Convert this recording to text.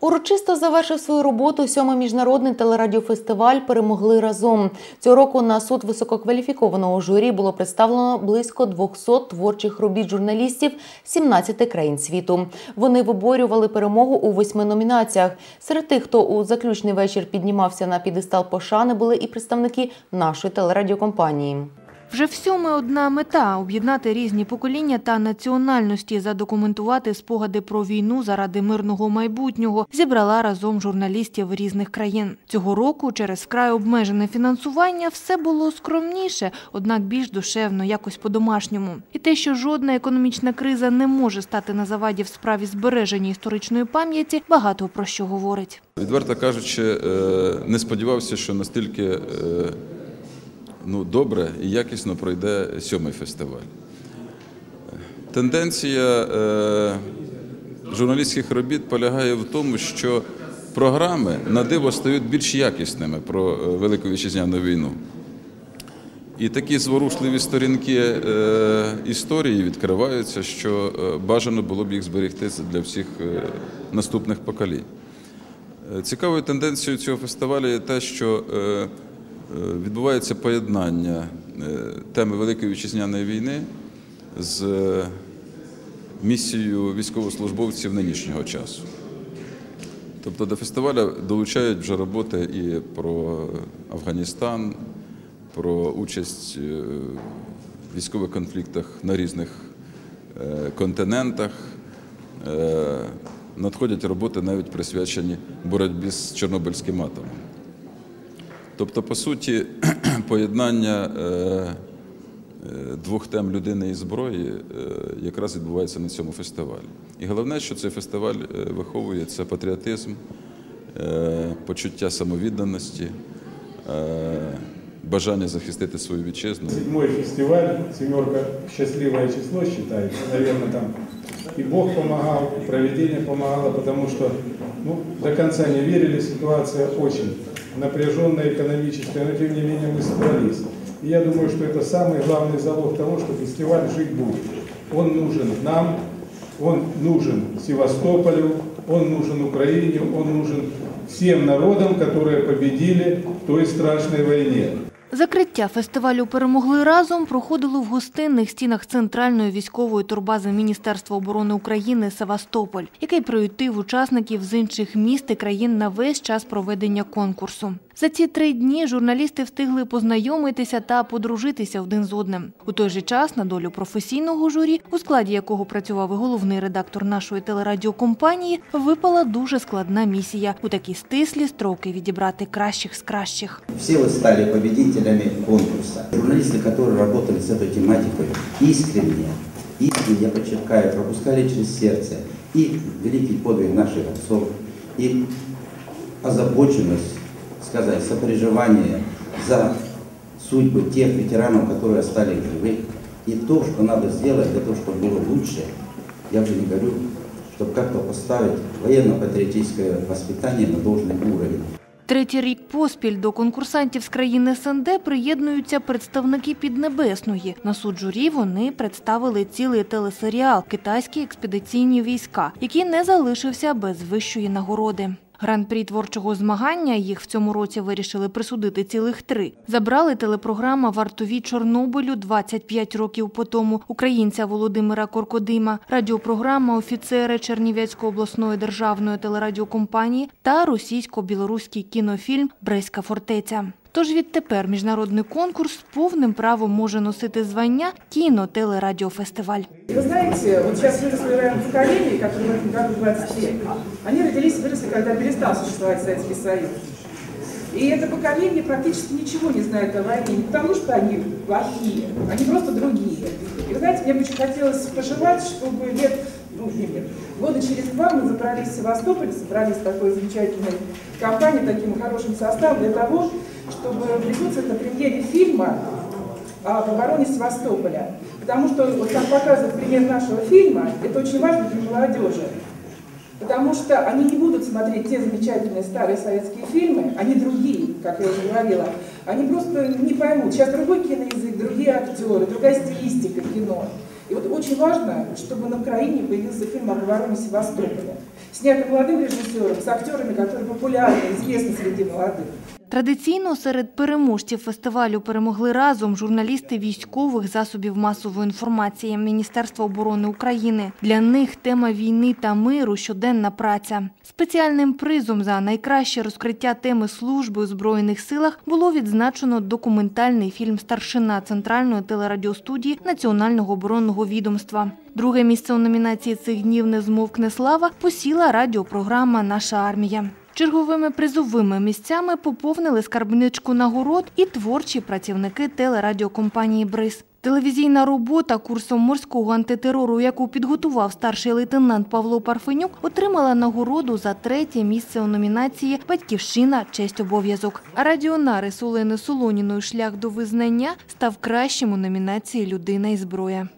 Урочисто завершив свою роботу сьомий міжнародний телерадіофестиваль Перемогли разом. Цього року на суд висококваліфікованого журі було представлено близько 200 творчих робіт журналістів 17 країн світу. Вони виборювали перемогу у восьми номінаціях. Серед тих, хто у заключний вечір піднімався на підестал пошани, були і представники нашої телерадіокомпанії. Вже всьоме одна мета об'єднати різні покоління та національності, задокументувати спогади про війну заради мирного майбутнього. Зібрала разом журналістів різних країн. Цього року через вкрай обмежене фінансування все було скромніше, однак більш душевно, якось по-домашньому. І те, що жодна економічна криза не може стати на заваді в справі збереження історичної пам'яті, багато про що говорить. Відверто кажучи, е, не сподівався, що настільки е, ну, добре і якісно пройде сьомий фестиваль. Тенденція е, журналістських робіт полягає в тому, що програми на диво стають більш якісними про е, Велику Вітчизняну війну. І такі зворушливі сторінки е, історії відкриваються, що е, бажано було б їх зберегти для всіх е, наступних поколінь. Цікавою тенденцією цього фестивалю є те, що е, відбувається поєднання е, теми Великої Вітчизняної війни з е, місією військовослужбовців нинішнього часу. Тобто до фестивалю долучають вже роботи і про Афганістан, про участь е, в військових конфліктах на різних е, континентах. Е, Надходять роботи навіть присвячені боротьбі з Чорнобильським атомом. Тобто, по суті, поєднання е, е, двох тем людини і зброї е, якраз відбувається на цьому фестивалі. І головне, що цей фестиваль виховує це патріотизм, почуття самовідданості, бажання захистити свою вітчизну. Седьмой фестиваль, семерка счастливое число считается, наверное, там и Бог помогал, и проведение помогало, потому что ну, до конца не верили, ситуация очень напряженная экономическая, но тем не менее мы собрались. И я думаю, что это самый главный залог того, что фестиваль жить будет. Он нужен нам, он нужен Севастополю, он нужен Украине, он нужен всем народам, которые победили в той страшной войне. Закриття фестивалю перемогли разом проходило в гостинних стінах центральної військової турбази Міністерства оборони України Севастополь, який приютив учасників з інших міст і країн на весь час проведення конкурсу. За ці три дні журналісти встигли познайомитися та подружитися один з одним. У той же час на долю професійного журі, у складі якого працював головний редактор нашої телерадіокомпанії, випала дуже складна місія у такі стислі строки відібрати кращих з кращих. Все вы стали победителями конкурса. Журналисты, которые работали с этой тематикой, искренне, искренне, я подчеркаю, пропускали через сердце и великий подвиг наших отцов, и озабоченность, сказать, сопереживание за судьбы тех ветеранов, которые остались живы, и то, что надо сделать для того, чтобы было лучше, я уже не говорю, чтобы как-то поставить военно-патриотическое воспитание на должный уровень. Третій рік поспіль до конкурсантів з країни СНД приєднуються представники Піднебесної. На суд журі вони представили цілий телесеріал Китайські експедиційні війська, який не залишився без вищої нагороди. Гран-прі творчого змагання їх в цьому році вирішили присудити цілих три. Забрали телепрограма Вартові Чорнобилю 25 років по тому, українця Володимира Коркодима, радіопрограма Офіцери Чернівецької обласної державної телерадіокомпанії та російсько-білоруський кінофільм Бреська фортеця. Тож відтепер міжнародний конкурс з повним правом може носити звання кіно-телерадіофестиваль. Вы знаете, вот сейчас выросли наверное, поколение, которым в этом году 20 лет. Они родились и выросли, когда перестал существовать Советский Союз. И это поколение практически ничего не знает о войне, не потому что они плохие, они просто другие. И вы знаете, мне бы очень хотелось пожелать, чтобы лет, ну, не лет, года через два мы забрались в Севастополь, собрались в такой замечательной компании, таким хорошим составом для того, чтобы присутствовать на премьере фильма об обороне Севастополя. Потому что, вот как показывает пример нашего фильма, это очень важно для молодежи. Потому что они не будут смотреть те замечательные старые советские фильмы, они другие, как я уже говорила. Они просто не поймут. Сейчас другой киноязык, другие актеры, другая стилистика кино. И вот очень важно, чтобы на Украине появился фильм о обороне Севастополя, снятый молодым режиссером, с актерами, которые популярны, известны среди молодых. Традиційно серед переможців фестивалю перемогли разом журналісти військових засобів масової інформації Міністерства оборони України. Для них тема війни та миру щоденна праця. Спеціальним призом за найкраще розкриття теми служби у збройних силах було відзначено документальний фільм Старшина центральної телерадіостудії Національного оборонного відомства. Друге місце у номінації цих днів не змовкне слава посіла радіопрограма Наша армія. Черговими призовими місцями поповнили скарбничку нагород і творчі працівники телерадіокомпанії «Бриз». Телевізійна робота курсом морського антитерору, яку підготував старший лейтенант Павло Парфенюк, отримала нагороду за третє місце у номінації «Батьківщина. Честь обов'язок». А радіонарис Олени Солоніної шлях до визнання став кращим у номінації Людина і зброя.